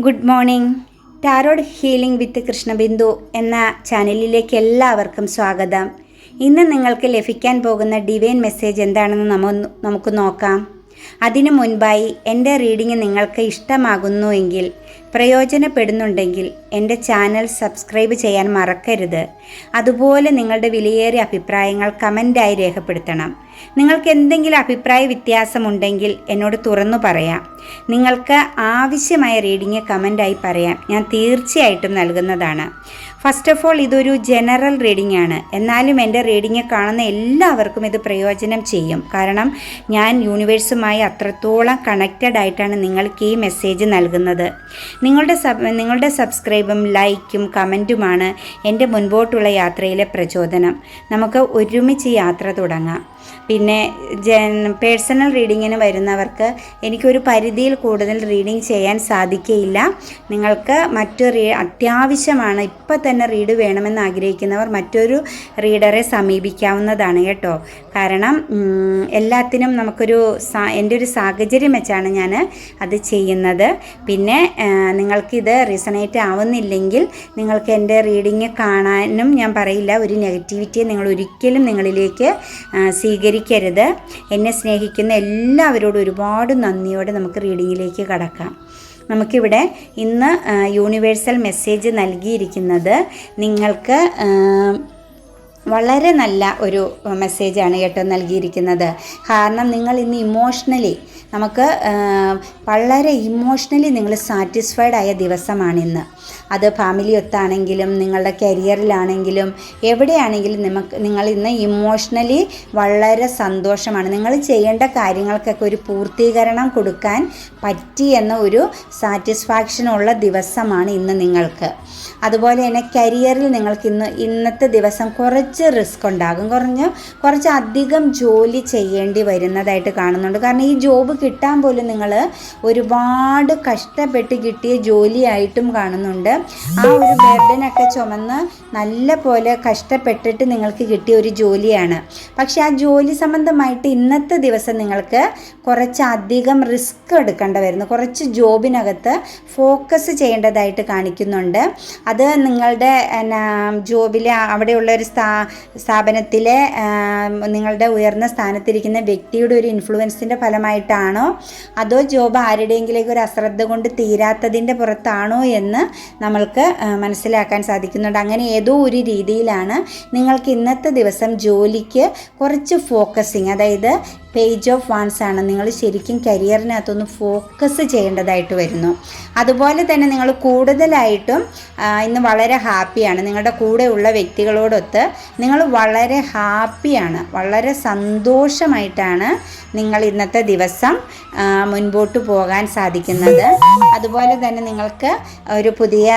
Good morning. Tarot healing with Krishnabindu എന്ന ചാനലിലേക്ക് എല്ലാവർക്കും സ്വാഗതം. ഇന്ന് നിങ്ങൾക്ക് ലഭിക്കാൻ പോകുന്ന ഡിവൈൻ മെസ്സേജ് എന്താണെന്ന് നമ്മ നമുക്ക് നോക്കാം. അതിനു മുൻപായി എന്റെ റീഡിംഗ് നിങ്ങൾക്ക് ഇഷ്ടമാകുന്നു എങ്കിൽ പ്രയോജനപ്പെടുന്നുണ്ടെങ്കിൽ എന്റെ ചാനൽ സബ്സ്ക്രൈബ് ചെയ്യാൻ മറക്കരുത്. അതുപോലെ നിങ്ങളുടെ വിലയേറിയ അഭിപ്രായങ്ങൾ കമന്റായി രേഖപ്പെടുത്തണം. നിങ്ങൾക്ക് എന്തെങ്കിലും അഭിപ്രായ വ്യത്യാസമുണ്ടെങ്കിൽ എന്നോട് തുറന്നു പറയാം. നിങ്ങൾക്ക് ആവശ്യമായ റീഡിങ് കമന്റായി പറയാം. ഞാൻ തീർച്ചയായിട്ടും നൽകുന്നതാണ്. ഫസ്റ്റ് ഓഫ് ഓൾ ഇതൊരു ജനറൽ റീഡിംഗ് ആണ്. എന്നാലും എന്റെ റീഡിങ് കാണുന്ന എല്ലാവർക്കും ഇത് പ്രയോജനം ചെയ്യും. കാരണം ഞാൻ യൂണിവേഴ്സുമായി അത്രത്തോളം കണക്റ്റഡ് ആയിട്ടാണ് നിങ്ങൾക്ക് ഈ മെസ്സേജ് നൽകുന്നത്. നിങ്ങളുടെ സബ് നിങ്ങളുടെ സബ്സ്ക്രൈബും ലൈക്കും കമന്റുമാണ് എന്റെ മുൻപോട്ടുള്ള യാത്രയിലെ പ്രചോദനം. നമുക്ക് ഒരുമിച്ച് യാത്ര തുടങ്ങാം. പിന്നെ പേഴ്സണൽ റീഡിങ്ങിന് വരുന്നവർക്ക് എനിക്കൊരു പരിധിയിൽ കൂടുതൽ റീഡിങ് ചെയ്യാൻ സാധിക്കുകയില്ല നിങ്ങൾക്ക് മറ്റു റീ അത്യാവശ്യമാണ് ഇപ്പം തന്നെ റീഡ് വേണമെന്ന് ആഗ്രഹിക്കുന്നവർ മറ്റൊരു റീഡറെ സമീപിക്കാവുന്നതാണ് കേട്ടോ. കാരണം എല്ലാത്തിനും നമുക്കൊരു എന്റെ ഒരു സാഹചര്യം വെച്ചാണ് ഞാൻ അത് ചെയ്യുന്നത്. പിന്നെ നിങ്ങൾക്കിത് റിസണേറ്റ് ആവുന്നില്ലെങ്കിൽ നിങ്ങൾക്ക് എന്റെ റീഡിങ് കാണാനും ഞാൻ പറയില്ല. ഒരു നെഗറ്റിവിറ്റിയെ നിങ്ങൾ ഒരിക്കലും നിങ്ങളിലേക്ക് ആ, സ്വീകരിക്കരുത്. എന്നെ സ്നേഹിക്കുന്ന എല്ലാവരോടും ഒരുപാട് നന്ദിയോടെ നമുക്ക് റീഡിങ്ങിലേക്ക് കടക്കാം. നമുക്കിവിടെ ഇന്ന് യൂണിവേഴ്സൽ മെസ്സേജ് നൽകിയിരിക്കുന്നത് നിങ്ങൾക്ക് വളരെ നല്ല ഒരു മെസ്സേജാണ് കേട്ടോ നൽകിയിരിക്കുന്നത്. കാരണം നിങ്ങൾ ഇന്ന് ഇമോഷണലി നമുക്ക് വളരെ ഇമോഷണലി നിങ്ങൾ സാറ്റിസ്ഫൈഡ് ആയ ദിവസമാണിന്ന് അത് ഫാമിലി ഒത്താണെങ്കിലും നിങ്ങളുടെ കരിയറിലാണെങ്കിലും എവിടെയാണെങ്കിലും നിങ്ങൾക്ക് നിങ്ങൾ ഇന്ന് ഇമോഷണലി വളരെ സന്തോഷമാണ്. നിങ്ങൾ ചെയ്യേണ്ട കാര്യങ്ങൾക്കൊക്കെ ഒരു പൂർത്തീകരണം കൊടുക്കാൻ പറ്റി എന്ന ഒരു സാറ്റിസ്ഫാക്ഷൻ ഉള്ള ദിവസമാണ് ഇന്ന് നിങ്ങൾക്ക്. അതുപോലെ തന്നെ കരിയറിൽ നിങ്ങൾക്ക് ഇന്ന് ഇന്നത്തെ ദിവസം കുറച്ച് റിസ്ക് ഉണ്ടാകും. കുറഞ്ഞ് കുറച്ച് അധികം ജോലി ചെയ്യേണ്ടി വരുന്നതായിട്ട് കാണുന്നുണ്ട്. കാരണം ഈ ജോബ് കിട്ടാൻ പോലും നിങ്ങൾ ഒരുപാട് കഷ്ടപ്പെട്ട് കിട്ടിയ ജോലിയായിട്ടും കാണുന്നുണ്ട്. ആ ഒരു ബർഡനൊക്കെ ചുമന്ന് നല്ല പോലെ കഷ്ടപ്പെട്ടിട്ട് നിങ്ങൾക്ക് കിട്ടിയ ഒരു ജോലിയാണ്. പക്ഷെ ആ ജോലി സംബന്ധമായിട്ട് ഇന്നത്തെ ദിവസം നിങ്ങൾക്ക് കുറച്ചധികം റിസ്ക് എടുക്കേണ്ടി വരുന്നു. കുറച്ച് ജോബിനകത്ത് ഫോക്കസ് ചെയ്യേണ്ടതായിട്ട് കാണിക്കുന്നുണ്ട്. അത് നിങ്ങളുടെ ജോബിലെ അവിടെയുള്ള ഒരു സ്ഥാ സ്ഥാപനത്തിലെ നിങ്ങളുടെ ഉയർന്ന സ്ഥാനത്തിരിക്കുന്ന വ്യക്തിയുടെ ഒരു ഇൻഫ്ലുവൻസിന്റെ ഫലമായിട്ടാണോ? അതോ ജോബ് ആരുടെയെങ്കിലേക്ക് ഒരു അശ്രദ്ധ കൊണ്ട് തീരാത്തതിന്റെ പുറത്താണോ എന്ന് നമ്മൾക്ക് മനസ്സിലാക്കാൻ സാധിക്കുന്നുണ്ട്. അങ്ങനെ ഏതോ ഒരു രീതിയിലാണ് നിങ്ങൾക്ക് ഇന്നത്തെ ദിവസം ജോലിക്ക് കുറച്ച് ഫോക്കസിങ് അതായത് പേജ് ഓഫ് വൺസ് ആണ്. നിങ്ങൾ ശരിക്കും കരിയറിനകത്തൊന്ന് ഫോക്കസ് ചെയ്യേണ്ടതായിട്ട് വരുന്നു. അതുപോലെ തന്നെ നിങ്ങൾ കൂടുതലായിട്ടും ഇന്ന് വളരെ ഹാപ്പിയാണ് നിങ്ങളുടെ കൂടെയുള്ള വ്യക്തികളോടൊത്ത് നിങ്ങൾ വളരെ ഹാപ്പിയാണ് വളരെ സന്തോഷമായിട്ടാണ് നിങ്ങൾ ഇന്നത്തെ ദിവസം മുൻപോട്ട് പോകാൻ സാധിക്കുന്നത്. അതുപോലെ തന്നെ നിങ്ങൾക്ക് ഒരു പുതിയ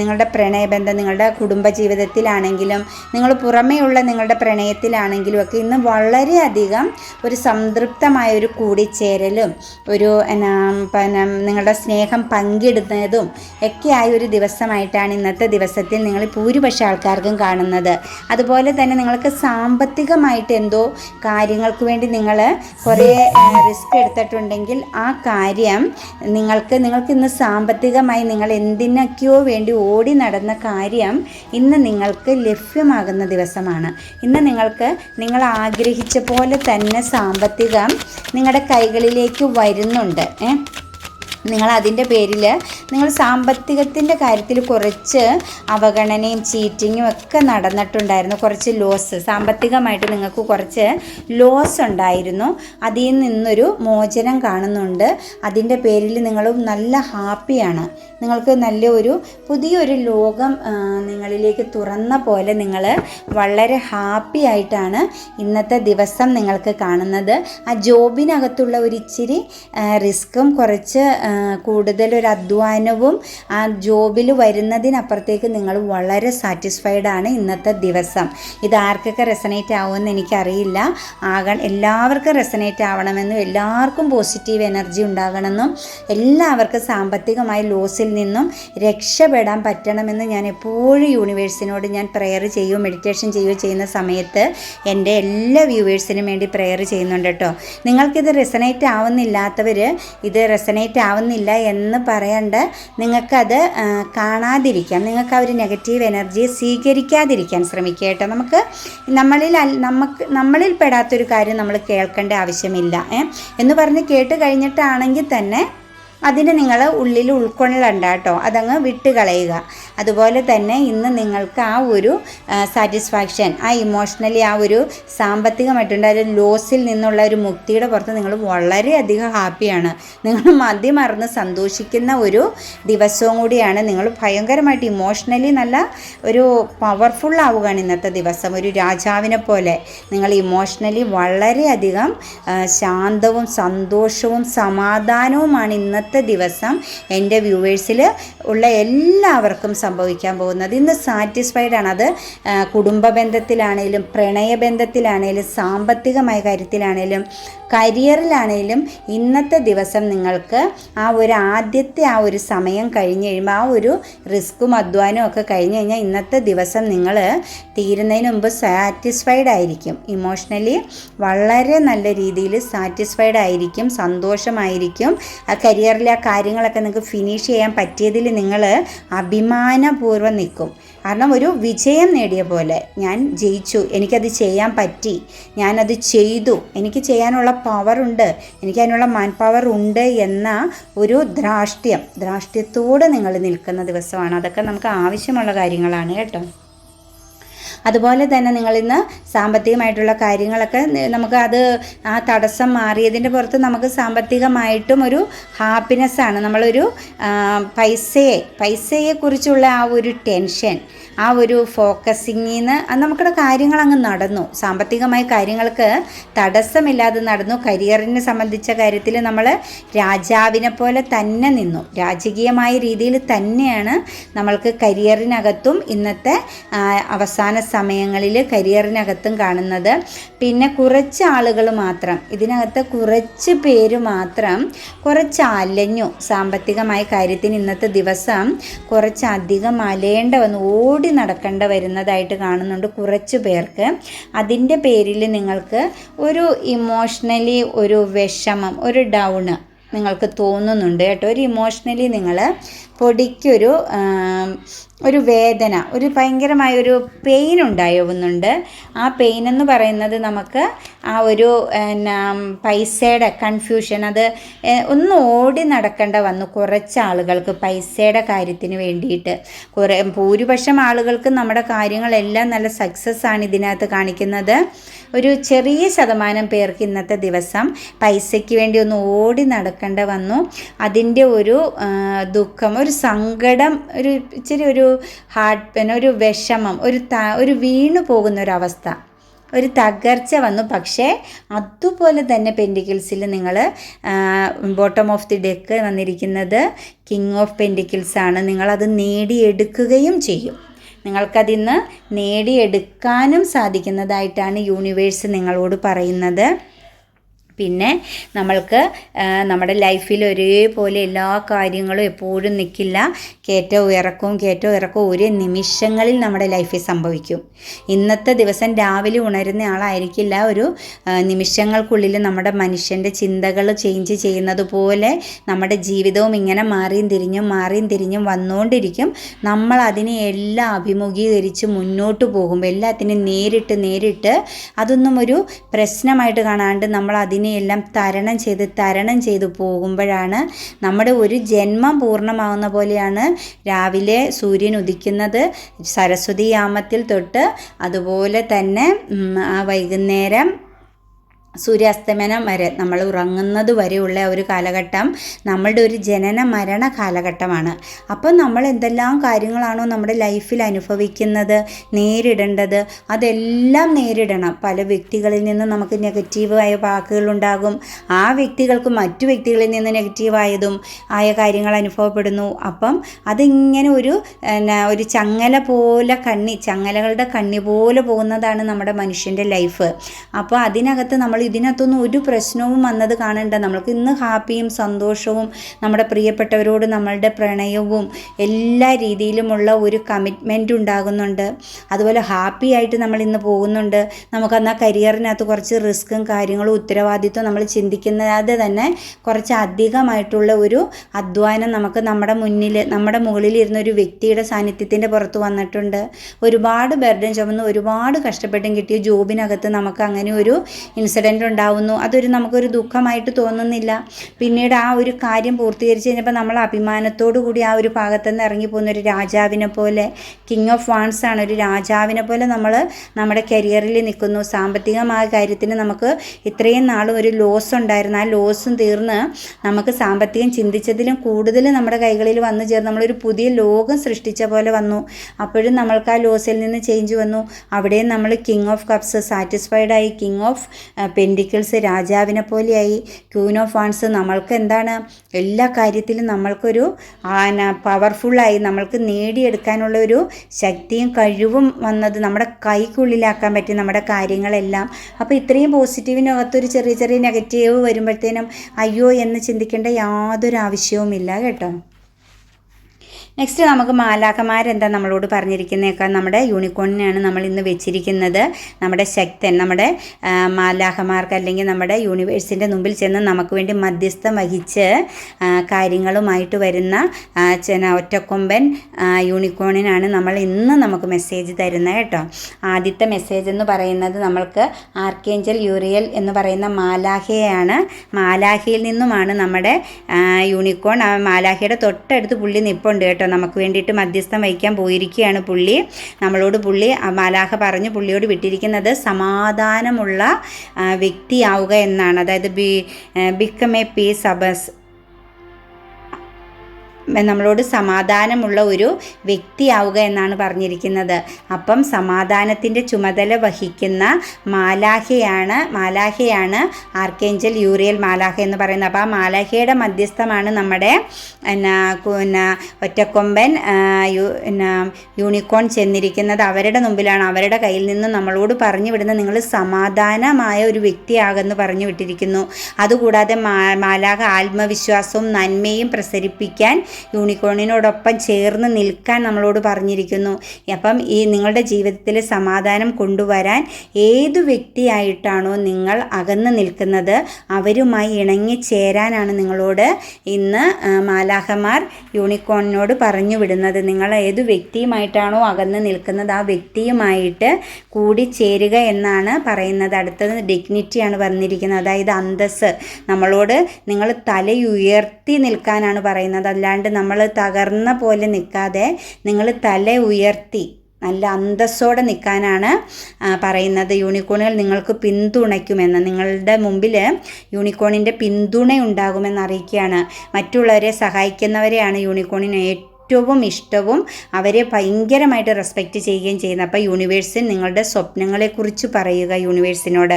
നിങ്ങളുടെ പ്രണയബന്ധം നിങ്ങളുടെ കുടുംബജീവിതത്തിലാണെങ്കിലും നിങ്ങൾ പുറമേയുള്ള നിങ്ങളുടെ പ്രണയത്തിലാണെങ്കിലും ഒക്കെ ഇന്ന് വളരെയധികം ഒരു സംതൃപ്തമായ ഒരു കൂടിച്ചേരലും ഒരു എന്നാ, പിന്നെ നിങ്ങളുടെ സ്നേഹം പങ്കിടുന്നതും ഒക്കെ ആയ ഒരു ദിവസമായിട്ടാണ് ഇന്നത്തെ ദിവസത്തിൽ നിങ്ങൾ ഭൂരിപക്ഷ ആൾക്കാർക്കും കാണുന്നത്. അതുപോലെ തന്നെ നിങ്ങൾക്ക് സാമ്പത്തികമായിട്ട് എന്തോ കാര്യങ്ങൾക്ക് വേണ്ടി നിങ്ങൾ കുറേ റിസ്ക് എടുത്തിട്ടുണ്ടെങ്കിൽ ആ കാര്യം നിങ്ങൾക്ക് നിങ്ങൾക്ക് ഇന്ന് സാമ്പത്തികമായി നിങ്ങൾ എന്തിനൊക്കെയോ വേണ്ടി ഓടി നടന്ന കാര്യം ഇന്ന് നിങ്ങൾക്ക് ലഭ്യമാകുന്ന ദിവസമാണ്. ഇന്ന് നിങ്ങൾക്ക് നിങ്ങൾ ആഗ്രഹിച്ച പോലെ തന്നെ സാമ്പത്തികം നിങ്ങളുടെ കൈകളിലേക്ക് വരുന്നുണ്ട് നിങ്ങൾ അതിന്റെ പേരിൽ നിങ്ങൾ സാമ്പത്തികത്തിന്റെ കാര്യത്തിൽ കുറച്ച് അവഗണനയും ചീറ്റിങ്ങും ഒക്കെ നടന്നിട്ടുണ്ടായിരുന്നു. കുറച്ച് ലോസ് സാമ്പത്തികമായിട്ട് നിങ്ങൾക്ക് കുറച്ച് ലോസ് ഉണ്ടായിരുന്നു. അതിൽ നിന്നൊരു മോചനം കാണുന്നുണ്ട്. അതിന്റെ പേരിൽ നിങ്ങൾ നല്ല ഹാപ്പിയാണ് നിങ്ങൾക്ക് നല്ല ഒരു പുതിയൊരു ലോകം നിങ്ങളിലേക്ക് തുറന്ന പോലെ നിങ്ങൾ വളരെ ഹാപ്പി ആയിട്ടാണ് ഇന്നത്തെ ദിവസം നിങ്ങൾക്ക് കാണുന്നത്. ആ ജോബിനകത്തുള്ള ഒരു ഇച്ചിരി റിസ്ക്കും കുറച്ച് കൂടുതലൊരു അധ്വാനവും ആ ജോബിൽ വരുന്നതിനപ്പുറത്തേക്ക് നിങ്ങൾ വളരെ സാറ്റിസ്ഫൈഡ് ആണ് ഇന്നത്തെ ദിവസം. ഇത് ആർക്കൊക്കെ റെസനേറ്റ് ആവുമെന്ന് എനിക്കറിയില്ല. ആകണം എല്ലാവർക്കും റെസനേറ്റ് ആവണമെന്നും എല്ലാവർക്കും പോസിറ്റീവ് എനർജി ഉണ്ടാകണമെന്നും എല്ലാവർക്കും സാമ്പത്തികമായ ലോസിൽ നിന്നും രക്ഷപ്പെടാൻ പറ്റണമെന്ന് ഞാൻ എപ്പോഴും യൂണിവേഴ്സിനോട് ഞാൻ പ്രെയർ ചെയ്യുകയോ മെഡിറ്റേഷൻ ചെയ്യുകയോ ചെയ്യുന്ന സമയത്ത് എന്റെ എല്ലാ വ്യൂവേഴ്സിനും വേണ്ടി പ്രെയർ ചെയ്യുന്നുണ്ട് കേട്ടോ. നിങ്ങൾക്കിത് റെസനേറ്റ് ആവുന്നില്ലാത്തവർ ഇത് റെസനേറ്റ് ആവുന്ന ആവുന്നില്ല എന്ന് പറയണ്ട. നിങ്ങൾക്കത് കാണാതിരിക്കാം. നിങ്ങൾക്ക് ആ ഒരു നെഗറ്റീവ് എനർജിയെ സ്വീകരിക്കാതിരിക്കാൻ ശ്രമിക്കുക കേട്ടോ. നമുക്ക് നമ്മളിൽ നമുക്ക് നമ്മളിൽ പെടാത്തൊരു കാര്യം നമ്മൾ കേൾക്കേണ്ട ആവശ്യമില്ല എന്ന് പറഞ്ഞ് കേട്ട് കഴിഞ്ഞിട്ടാണെങ്കിൽ തന്നെ അതിന് നിങ്ങൾ ഉള്ളിൽ ഉൾക്കൊള്ളണ്ട കേട്ടോ. അതങ്ങ് വിട്ട് കളയുക. അതുപോലെ തന്നെ ഇന്ന് നിങ്ങൾക്ക് ആ ഒരു സാറ്റിസ്ഫാക്ഷൻ ആ ഇമോഷണലി ആ ഒരു സാമ്പത്തികമായിട്ടുണ്ട് ഒരു ലോസിൽ നിന്നുള്ള ഒരു മുക്തിയുടെ പുറത്ത് നിങ്ങൾ വളരെയധികം ഹാപ്പിയാണ് നിങ്ങൾ മതി മറന്ന് സന്തോഷിക്കുന്ന ഒരു ദിവസവും കൂടിയാണ്. നിങ്ങൾ ഭയങ്കരമായിട്ട് ഇമോഷണലി നല്ല ഒരു പവർഫുൾ ആവുകയാണ് ഇന്നത്തെ ദിവസം. ഒരു രാജാവിനെ പോലെ നിങ്ങൾ ഇമോഷണലി വളരെയധികം ശാന്തവും സന്തോഷവും സമാധാനവുമാണ് ഇന്നത്തെ ദിവസം എന്റെ വ്യൂവേഴ്സിൽ ഉള്ള എല്ലാവർക്കും സംഭവിക്കാൻ പോകുന്നത്. ഇന്ന് സാറ്റിസ്ഫൈഡ് ആണ്. അത് കുടുംബ ബന്ധത്തിലാണേലും പ്രണയബന്ധത്തിലാണേലും സാമ്പത്തികമായ കാര്യത്തിലാണേലും കരിയറിലാണേലും ഇന്നത്തെ ദിവസം നിങ്ങൾക്ക് ആ ഒരു ആദ്യത്തെ ആ ഒരു സമയം കഴിഞ്ഞ് കഴിയുമ്പോൾ ആ ഒരു റിസ്ക്കും അധ്വാനവും ഒക്കെ കഴിഞ്ഞ് കഴിഞ്ഞാൽ ഇന്നത്തെ ദിവസം നിങ്ങൾ തീരുന്നതിന് മുമ്പ് സാറ്റിസ്ഫൈഡ് ആയിരിക്കും. ഇമോഷണലി വളരെ നല്ല രീതിയിൽ സാറ്റിസ്ഫൈഡ് ആയിരിക്കും സന്തോഷമായിരിക്കും. ആ കരിയറിലെ ആ കാര്യങ്ങളൊക്കെ നിങ്ങൾക്ക് ഫിനിഷ് ചെയ്യാൻ പറ്റിയതിൽ നിങ്ങൾ അഭിമാനപൂർവം നിൽക്കും. കാരണം ഒരു വിജയം നേടിയ പോലെ ഞാൻ ജയിച്ചു എനിക്കത് ചെയ്യാൻ പറ്റി ഞാനത് ചെയ്തു എനിക്ക് ചെയ്യാനുള്ള പവറുണ്ട് എനിക്ക് അതിനുള്ള മാൻ പവർ ഉണ്ട് എന്ന ഒരു ദ്രാഷ്ട്യം ദ്രാഷ്ട്യത്തോടെ നിങ്ങൾ നിൽക്കുന്ന ദിവസമാണ്. അതൊക്കെ നമുക്ക് ആവശ്യമുള്ള കാര്യങ്ങളാണ് കേട്ടോ. അതുപോലെ തന്നെ നിങ്ങൾ ഇന്ന് സാമ്പത്തികമായിട്ടുള്ള കാര്യങ്ങളൊക്കെ നമുക്ക് അത് ആ തടസ്സം മാറിയതിന്റെ പുറത്ത് നമുക്ക് സാമ്പത്തികമായിട്ടും ഒരു ഹാപ്പിനെസ്സാണ് നമ്മളൊരു പൈസയെ പൈസയെക്കുറിച്ചുള്ള ആ ഒരു ടെൻഷൻ ആ ഒരു ഫോക്കസിങ്ങിൽ നിന്ന് നമുക്കുടെ കാര്യങ്ങൾ അങ്ങ് നടന്നു. സാമ്പത്തികമായ കാര്യങ്ങൾക്ക് തടസ്സമില്ലാതെ നടന്നു. കരിയറിനെ സംബന്ധിച്ച കാര്യത്തിൽ നമ്മൾ രാജാവിനെ പോലെ തന്നെ നിന്നു. രാജകീയമായ രീതിയിൽ തന്നെയാണ് നമ്മൾക്ക് കരിയറിനകത്തും ഇന്നത്തെ അവസാന സമയങ്ങളിൽ കരിയറിനകത്തും കാണുന്നത്. പിന്നെ കുറച്ച് ആളുകൾ മാത്രം. ഇതിനകത്ത് കുറച്ച് പേര് മാത്രം കുറച്ച് അലഞ്ഞു സാമ്പത്തികമായ കാര്യത്തിന് ഇന്നത്തെ ദിവസം കുറച്ചധികം അലയേണ്ട വന്ന് ഓടി നടക്കേണ്ട വരുന്നതായിട്ട് കാണുന്നുണ്ട് കുറച്ച് പേർക്ക്. അതിന്റെ പേരിൽ നിങ്ങൾക്ക് ഒരു ഇമോഷണലി ഒരു വിഷമം ഒരു ഡൗണ് നിങ്ങൾക്ക് തോന്നുന്നുണ്ട് കേട്ടോ. ഒരു ഇമോഷണലി നിങ്ങൾ പൊടിക്കൊരു ഒരു വേദന ഒരു ഭയങ്കരമായ ഒരു പെയിൻ ഉണ്ടാവുന്നുണ്ട് ആ പെയിൻ എന്ന് പറയുന്നത് നമുക്ക് ആ ഒരു എന്നാ പൈസയുടെ കൺഫ്യൂഷൻ അത് ഒന്ന് ഓടി നടക്കേണ്ട വന്നു കുറച്ച് ആളുകൾക്ക് പൈസയുടെ കാര്യത്തിന് വേണ്ടിയിട്ട്. കുറേ ഭൂരിപക്ഷം ആളുകൾക്ക് നമ്മുടെ കാര്യങ്ങളെല്ലാം നല്ല സക്സസ് ആണ് ഇതിനകത്ത് കാണിക്കുന്നത്. ഒരു ചെറിയ ശതമാനം പേർക്ക് ഇന്നത്തെ ദിവസം പൈസയ്ക്ക് വേണ്ടി ഒന്ന് ഓടി നടക്കേണ്ട വന്നു. അതിന്റെ ഒരു ദുഃഖം ഒരു സങ്കടം ഒരു ഇച്ചിരി ഒരു ഹാർട്ട് പെയിൻ ഒരു വിഷമം ഒരു ത ഒരു വീണു പോകുന്ന ഒരു അവസ്ഥ. ഒരു തകർച്ച വന്നു. പക്ഷേ അതുപോലെ തന്നെ പെൻഡിക്കിൾസിൽ നിങ്ങൾ ബോട്ടം ഓഫ് ദി ഡെക്ക് വന്നിരിക്കുന്നത് കിങ് ഓഫ് പെൻഡിക്കിൾസ് ആണ്. നിങ്ങളത് നേടിയെടുക്കുകയും ചെയ്യും. നിങ്ങൾക്കതിന്ന് നേടിയെടുക്കാനും സാധിക്കുന്നതായിട്ടാണ് യൂണിവേഴ്സ് നിങ്ങളോട് പറയുന്നത്. പിന്നെ നമ്മൾക്ക് നമ്മുടെ ലൈഫിൽ ഒരേപോലെ എല്ലാ കാര്യങ്ങളും എപ്പോഴും നിൽക്കില്ല കയറ്റവും ഇറക്കവും കയറ്റവും ഇറക്കവും ഒരേ നിമിഷങ്ങളിൽ നമ്മുടെ ലൈഫിൽ സംഭവിക്കും. ഇന്നത്തെ ദിവസം രാവിലെ ഉണരുന്ന ആളായിരിക്കില്ല. ഒരു നിമിഷങ്ങൾക്കുള്ളിൽ നമ്മുടെ മനുഷ്യന്റെ ചിന്തകൾ ചേഞ്ച് ചെയ്യുന്നത് പോലെ നമ്മുടെ ജീവിതവും ഇങ്ങനെ മാറിയും തിരിഞ്ഞും മാറിയും തിരിഞ്ഞും വന്നുകൊണ്ടിരിക്കും നമ്മൾ അതിനെ എല്ലാം അഭിമുഖീകരിച്ച് മുന്നോട്ട് പോകുമ്പോൾ എല്ലാത്തിനും നേരിട്ട് നേരിട്ട് അതൊന്നും ഒരു പ്രശ്നമായിട്ട് കാണാണ്ട് നമ്മൾ അതിനെയെല്ലാം തരണം ചെയ്ത് തരണം ചെയ്ത് പോകുമ്പോഴാണ് നമ്മുടെ ഒരു ജന്മം പൂർണമാവുന്ന പോലെയാണ് രാവിലെ സൂര്യൻ ഉദിക്കുന്നത് സരസ്വതി യാമത്തിൽ തൊട്ട് അതുപോലെ തന്നെ ആ വൈകുന്നേരം സൂര്യാസ്തമനം വരെ നമ്മൾ ഉറങ്ങുന്നത് വരെയുള്ള ഒരു കാലഘട്ടം നമ്മളുടെ ഒരു ജനന മരണ കാലഘട്ടമാണ്. അപ്പം നമ്മൾ എന്തെല്ലാം കാര്യങ്ങളാണോ നമ്മുടെ ലൈഫിൽ അനുഭവിക്കുന്നത് നേരിടേണ്ടത് അതെല്ലാം നേരിടണം. പല വ്യക്തികളിൽ നിന്നും നമുക്ക് നെഗറ്റീവായ വാക്കുകളുണ്ടാകും ആ വ്യക്തികൾക്ക് മറ്റു വ്യക്തികളിൽ നിന്ന് നെഗറ്റീവായതും ആയ കാര്യങ്ങൾ അനുഭവപ്പെടുന്നു. അപ്പം അതിങ്ങനെ ഒരു ഒരു ചങ്ങല പോലെ കണ്ണി ചങ്ങലകളുടെ കണ്ണി പോലെ പോകുന്നതാണ് നമ്മുടെ മനുഷ്യന്റെ ലൈഫ്. അപ്പോൾ അതിനകത്ത് നമ്മൾ ഇതിനകത്തൊന്നും ഒരു പ്രശ്നവും വന്നത് കാണണ്ട. നമ്മൾക്ക് ഇന്ന് ഹാപ്പിയും സന്തോഷവും നമ്മുടെ പ്രിയപ്പെട്ടവരോട് നമ്മളുടെ പ്രണയവും എല്ലാ രീതിയിലുമുള്ള ഒരു കമ്മിറ്റ്മെന്റ് ഉണ്ടാകുന്നുണ്ട്. അതുപോലെ ഹാപ്പി ആയിട്ട് നമ്മൾ ഇന്ന് പോകുന്നുണ്ട്. നമുക്ക് എന്നാൽ കരിയറിനകത്ത് കുറച്ച് റിസ്ക്കും കാര്യങ്ങളും ഉത്തരവാദിത്വം നമ്മൾ ചിന്തിക്കുന്നത് തന്നെ കുറച്ച് അധികമായിട്ടുള്ള ഒരു അധ്വാനം നമുക്ക് നമ്മുടെ മുന്നിൽ നമ്മുടെ മുകളിൽ ഇരുന്ന ഒരു വ്യക്തിയുടെ സാന്നിധ്യത്തിന്റെ പുറത്ത് വന്നിട്ടുണ്ട്. ഒരുപാട് ബർഡൻ ചുമന്ന് ഒരുപാട് കഷ്ടപ്പെട്ടും കിട്ടിയ ജോബിനകത്ത് നമുക്ക് അങ്ങനെ ഒരു ഇൻസിഡന്റ് ഉണ്ടാവുന്നു. അതൊരു നമുക്കൊരു ദുഃഖമായിട്ട് തോന്നുന്നില്ല. പിന്നീട് ആ ഒരു കാര്യം പൂർത്തീകരിച്ച് കഴിഞ്ഞപ്പോൾ നമ്മൾ അഭിമാനത്തോടു കൂടി ആ ഒരു ഭാഗത്തു നിന്ന് ഇറങ്ങിപ്പോകുന്ന ഒരു രാജാവിനെ പോലെ കിങ് ഓഫ് വാൺസ് ആണ് ഒരു രാജാവിനെ പോലെ നമ്മൾ നമ്മുടെ കരിയറിൽ നിൽക്കുന്നു. സാമ്പത്തികമായ കാര്യത്തിന് നമുക്ക് ഇത്രയും നാളും ഒരു ലോസ് ഉണ്ടായിരുന്നു. ആ ലോസും തീർന്ന് നമുക്ക് സാമ്പത്തികം ചിന്തിച്ചതിലും കൂടുതൽ നമ്മുടെ കൈകളിൽ വന്നു ചേർന്ന് നമ്മളൊരു പുതിയ ലോകം സൃഷ്ടിച്ച പോലെ വന്നു. അപ്പോഴും നമ്മൾക്ക് ആ ലോസിൽ നിന്ന് ചേഞ്ച് വന്നു. അവിടെയും നമ്മൾ കിങ് ഓഫ് കപ്സ് സാറ്റിസ്ഫൈഡ് ആയി. കിങ് ഓഫ് പെൻഡിക്കിൾസ് രാജാവിനെ പോലെയായി. ക്യൂൻ ഓഫ് ആൺസ് നമ്മൾക്ക് എന്താണ് എല്ലാ കാര്യത്തിലും നമ്മൾക്കൊരു പവർഫുള്ളായി നമ്മൾക്ക് നേടിയെടുക്കാനുള്ള ഒരു ശക്തിയും കഴിവും വന്നത് നമ്മുടെ കൈക്കുള്ളിലാക്കാൻ പറ്റും നമ്മുടെ കാര്യങ്ങളെല്ലാം. അപ്പോൾ ഇത്രയും പോസിറ്റീവിനകത്തൊരു ചെറിയ ചെറിയ നെഗറ്റീവ് വരുമ്പോഴത്തേനും അയ്യോ എന്ന് ചിന്തിക്കേണ്ട യാതൊരു ആവശ്യവുമില്ല കേട്ടോ. നെക്സ്റ്റ് നമുക്ക് മാലാഖമാരെന്താ നമ്മളോട് പറഞ്ഞിരിക്കുന്നതൊക്കെ നമ്മുടെ യൂണിക്കോണിനെയാണ് നമ്മൾ ഇന്ന് വെച്ചിരിക്കുന്നത്. നമ്മുടെ ശക്തൻ നമ്മുടെ മാലാഖമാർക്ക് അല്ലെങ്കിൽ നമ്മുടെ യൂണിവേഴ്സിന്റെ മുമ്പിൽ ചെന്ന് നമുക്ക് വേണ്ടി മധ്യസ്ഥം വഹിച്ച് കാര്യങ്ങളുമായിട്ട് വരുന്ന ഒറ്റക്കൊമ്പൻ യൂണിക്കോണിനാണ് നമ്മൾ ഇന്ന് നമുക്ക് മെസ്സേജ് തരുന്നത് കേട്ടോ. ആദ്യത്തെ മെസ്സേജ് എന്ന് പറയുന്നത് നമ്മൾക്ക് ആർക്കേഞ്ചൽ യൂറിയൽ എന്ന് പറയുന്ന മാലാഹയാണ് മാലാഖയിൽ നിന്നുമാണ് നമ്മുടെ യൂണിക്കോൺ മാലാഖയുടെ തൊട്ടടുത്ത് പുള്ളി നിപ്പുണ്ട് കേട്ടോ. കേട്ടോ. നമുക്ക് വേണ്ടിയിട്ട് മധ്യസ്ഥം വഹിക്കാൻ പോയിരിക്കുകയാണ് പുള്ളി. നമ്മളോട് പുള്ളി മാലാഹ പറഞ്ഞു പുള്ളിയോട് വിട്ടിരിക്കുന്നത് സമാധാനമുള്ള വ്യക്തിയാവുക എന്നാണ്. അതായത് ബി ബിക്കം എ പീസ് അബസ് നമ്മളോട് സമാധാനമുള്ള ഒരു വ്യക്തിയാവുക എന്നാണ് പറഞ്ഞിരിക്കുന്നത്. അപ്പം സമാധാനത്തിന്റെ ചുമതല വഹിക്കുന്ന മാലാഹയാണ് മാലാഹയാണ് ആർക്കേഞ്ചൽ യൂറിയൽ മാലാഹ എന്ന് പറയുന്നത്. അപ്പോൾ ആ മാലാഹയുടെ മധ്യസ്ഥമാണ് നമ്മുടെ എന്നാ പിന്നെ ഒറ്റക്കൊമ്പൻ യൂണിക്കോൺ ചെന്നിരിക്കുന്നത്. അവരുടെ മുമ്പിലാണ്. അവരുടെ കയ്യിൽ നിന്ന് നമ്മളോട് പറഞ്ഞു വിടുന്ന നിങ്ങൾ സമാധാനമായ ഒരു വ്യക്തിയാകെന്ന് പറഞ്ഞു വിട്ടിരിക്കുന്നു. അതുകൂടാതെ മാലാഹ ആത്മവിശ്വാസവും നന്മയും പ്രസരിപ്പിക്കാൻ യൂണിക്കോണിനോടൊപ്പം ചേർന്ന് നിൽക്കാൻ നമ്മളോട് പറഞ്ഞിരിക്കുന്നു. അപ്പം ഈ നിങ്ങളുടെ ജീവിതത്തിൽ സമാധാനം കൊണ്ടുവരാൻ ഏതു വ്യക്തിയായിട്ടാണോ നിങ്ങൾ അകന്ന് നിൽക്കുന്നത് അവരുമായി ഇണങ്ങി ചേരാനാണ് നിങ്ങളോട് ഇന്ന് മാലാഹമാർ യൂണിക്കോണിനോട് പറഞ്ഞു വിടുന്നത്. നിങ്ങൾ ഏതു വ്യക്തിയുമായിട്ടാണോ അകന്ന് നിൽക്കുന്നത് ആ വ്യക്തിയുമായിട്ട് കൂടി ചേരുക എന്നാണ് പറയുന്നത്. അടുത്തത് ഡിഗ്നിറ്റിയാണ് പറഞ്ഞിരിക്കുന്നത് അതായത് അന്തസ് നമ്മളോട് നിങ്ങൾ തലയുയർത്തി നിൽക്കാനാണ് പറയുന്നത്. അല്ലാണ്ട് അല്ലാണ്ട് നമ്മൾ തകർന്ന പോലെ നിൽക്കാതെ നിങ്ങൾ തല ഉയർത്തി നല്ല അന്തസ്സോടെ നിൽക്കാനാണ് പറയുന്നത്. യൂണിക്കോണുകൾ നിങ്ങൾക്ക് പിന്തുണയ്ക്കുമെന്ന് നിങ്ങളുടെ മുമ്പിൽ യൂണിക്കോണിന്റെ പിന്തുണ ഉണ്ടാകുമെന്ന് അറിയിക്കുകയാണ്. മറ്റുള്ളവരെ സഹായിക്കുന്നവരെയാണ് യൂണിക്കോണിന് ഏറ്റവും ഏറ്റവും ഇഷ്ടവും അവരെ ഭയങ്കരമായിട്ട് റെസ്പെക്റ്റ് ചെയ്യുകയും ചെയ്യുന്നത് അപ്പോൾ യൂണിവേഴ്സിന് നിങ്ങളുടെ സ്വപ്നങ്ങളെക്കുറിച്ച് പറയുക യൂണിവേഴ്സിനോട്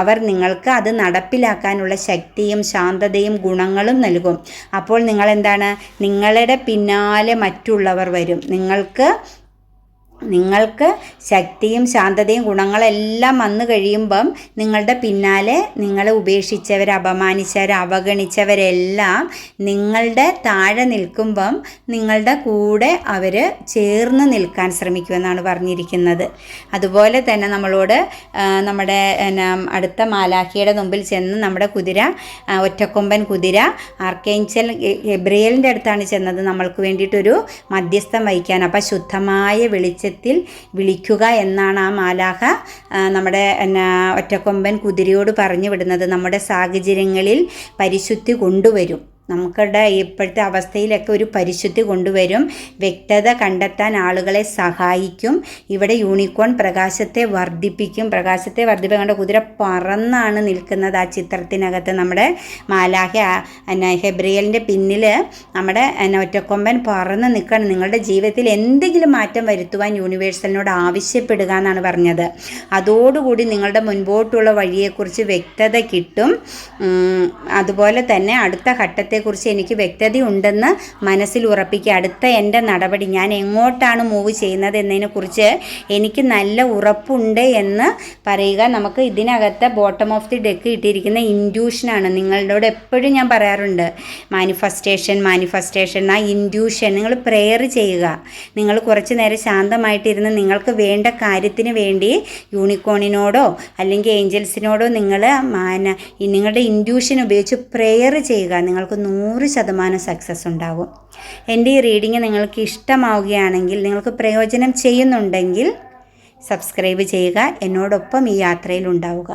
അവർ നിങ്ങൾക്ക് അത് നടപ്പിലാക്കാനുള്ള ശക്തിയും ശാന്തതയും ഗുണങ്ങളും നൽകും. അപ്പോൾ നിങ്ങൾ എന്താണ് നിങ്ങളുടെ പിന്നാലെ മറ്റുള്ളവർ വരും. നിങ്ങൾക്ക് നിങ്ങൾക്ക് ശക്തിയും ശാന്തതയും ഗുണങ്ങളെല്ലാം വന്നു കഴിയുമ്പം നിങ്ങളുടെ പിന്നാലെ നിങ്ങളെ ഉപേക്ഷിച്ചവർ അപമാനിച്ചവർ അവഗണിച്ചവരെല്ലാം നിങ്ങളുടെ താഴെ നിൽക്കുമ്പം നിങ്ങളുടെ കൂടെ അവർ ചേർന്ന് നിൽക്കാൻ ശ്രമിക്കുമെന്നാണ് പറഞ്ഞിരിക്കുന്നത്. അതുപോലെ തന്നെ നമ്മളോട് നമ്മുടെ അടുത്ത മാലാഖിയുടെ മുമ്പിൽ ചെന്ന് നമ്മുടെ കുതിര ഒറ്റക്കൊമ്പൻ കുതിര ആർക്കേഞ്ചൽ എബ്രിയലിന്റെ അടുത്താണ് ചെന്നത്. നമ്മൾക്ക് വേണ്ടിയിട്ടൊരു മധ്യസ്ഥം വഹിക്കാൻ അപ്പം ശുദ്ധമായ വെളിച്ച വെളിച്ചത്തിൽ വിളിക്കുക എന്നാണ് ആ മാലാഹ നമ്മുടെ എന്നാ ഒറ്റക്കൊമ്പൻ കുതിരയോട് പറഞ്ഞു വിടുന്നത്. നമ്മുടെ സാഹചര്യങ്ങളിൽ പരിശുദ്ധി കൊണ്ടുവരും. നമുക്കുടെ ഇപ്പോഴത്തെ അവസ്ഥയിലൊക്കെ ഒരു പരിശുദ്ധി കൊണ്ടുവരും. വ്യക്തത കണ്ടെത്താൻ ആളുകളെ സഹായിക്കും. ഇവിടെ യൂണിക്കോൺ പ്രകാശത്തെ വർദ്ധിപ്പിക്കും. പ്രകാശത്തെ വർദ്ധിപ്പിക്കേണ്ട കുതിര പറന്നാണ് നിൽക്കുന്നത് ആ ചിത്രത്തിനകത്ത് നമ്മുടെ മാലാഹ ഹെബ്രിയലിന്റെ പിന്നിൽ നമ്മുടെ ഒറ്റക്കൊമ്പൻ പറന്ന് നിൽക്കണം നിങ്ങളുടെ ജീവിതത്തിൽ എന്തെങ്കിലും മാറ്റം വരുത്തുവാൻ യൂണിവേഴ്സലിനോട് ആവശ്യപ്പെടുക എന്നാണ് പറഞ്ഞത്. അതോടുകൂടി നിങ്ങളുടെ മുൻപോട്ടുള്ള വഴിയെക്കുറിച്ച് വ്യക്തത കിട്ടും. അതുപോലെ തന്നെ അടുത്ത ഘട്ടത്തിൽ കാര്യത്തെക്കുറിച്ച് എനിക്ക് വ്യക്തതയുണ്ടെന്ന് മനസ്സിൽ ഉറപ്പിക്കുക. അടുത്ത എന്റെ നടപടി ഞാൻ എങ്ങോട്ടാണ് മൂവ് ചെയ്യുന്നത് എന്നതിനെക്കുറിച്ച് എനിക്ക് നല്ല ഉറപ്പുണ്ട് എന്ന് പറയുക. നമുക്ക് ഇതിനകത്ത് ബോട്ടം ഓഫ് ദി ഡെക്ക് ഇട്ടിരിക്കുന്ന ഇൻഡ്യൂഷനാണ് നിങ്ങളോട് എപ്പോഴും ഞാൻ പറയാറുണ്ട് മാനിഫെസ്റ്റേഷൻ മാനിഫെസ്റ്റേഷൻ ആ ഇൻഡ്യൂഷൻ നിങ്ങൾ പ്രെയർ ചെയ്യുക. നിങ്ങൾ കുറച്ച് നേരം ശാന്തമായിട്ടിരുന്ന് നിങ്ങൾക്ക് വേണ്ട കാര്യത്തിന് വേണ്ടി യൂണിക്കോണിനോടോ അല്ലെങ്കിൽ ഏഞ്ചൽസിനോടോ നിങ്ങൾ മാന നിങ്ങളുടെ ഇൻഡ്യൂഷൻ ഉപയോഗിച്ച് പ്രെയർ ചെയ്യുക. നിങ്ങൾക്ക് നൂറ് ശതമാനം സക്സസ് ഉണ്ടാകും എന്റെ ഈ റീഡിങ് നിങ്ങൾക്ക് ഇഷ്ടമാവുകയാണെങ്കിൽ നിങ്ങൾക്ക് പ്രയോജനം ചെയ്യുന്നുണ്ടെങ്കിൽ സബ്സ്ക്രൈബ് ചെയ്യുക. എന്നോടൊപ്പം ഈ യാത്രയിൽ ഉണ്ടാവുക.